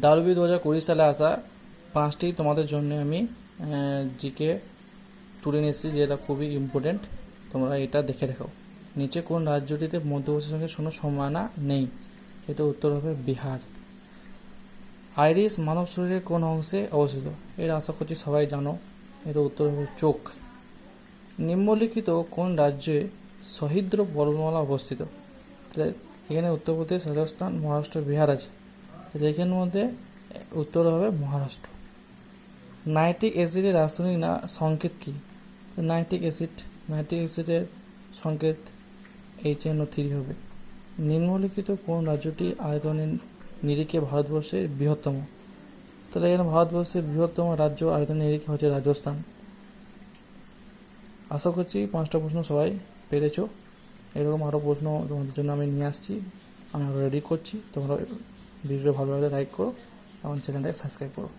WB দু হাজার কুড়ি সালে আসা পাঁচটি তোমাদের জন্য আমি জিকে তুলে নিয়ে এসেছি যেটা খুবই ইম্পর্টেন্ট তোমরা এটা দেখে রেখো নিচে কোন রাজ্যটিতে মধ্যপ্রদেশের সঙ্গে কোনো সম্ভাবনা নেই? এটা উত্তর হবে বিহার। আইরিস মানব শরীরের কোন অংশে অবস্থিত? এটা আশা করছি সবাই জানো। এটা উত্তর হবে চোখ। নিম্নলিখিত কোন রাজ্যে সহিদ্র পর্বতমালা অবস্থিত? তাহলে এখানে উত্তরপ্রদেশ রাজস্থান, মহারাষ্ট্র, বিহার আছে। এখানের মধ্যে উত্তর হবে মহারাষ্ট্র। নাইট্রিক অ্যাসিডের রাসায়নিক না, সংকেত কী? নাইট্রিক অ্যাসিড, নাইট্রিক অ্যাসিডের সংকেত এইচ এন ও থ্রি হবে। নিম্নলিখিত কোন রাজ্যটি আয়তনের নিরিখে ভারতবর্ষের বৃহত্তম? তাহলে এখানে ভারতবর্ষের বৃহত্তম রাজ্য আয়তনের নিরিখে হচ্ছে রাজস্থান। আশা করছি পাঁচটা প্রশ্ন সবাই পেরেছ। এরকম আরও প্রশ্ন তোমাদের জন্য আমি নিয়ে আসছি। আমি আরও রেডি করছি। তোমরা ভিডিওটা ভালো লাগলে লাইক করো। এবং চ্যানেলটাকে সাবস্ক্রাইব করো।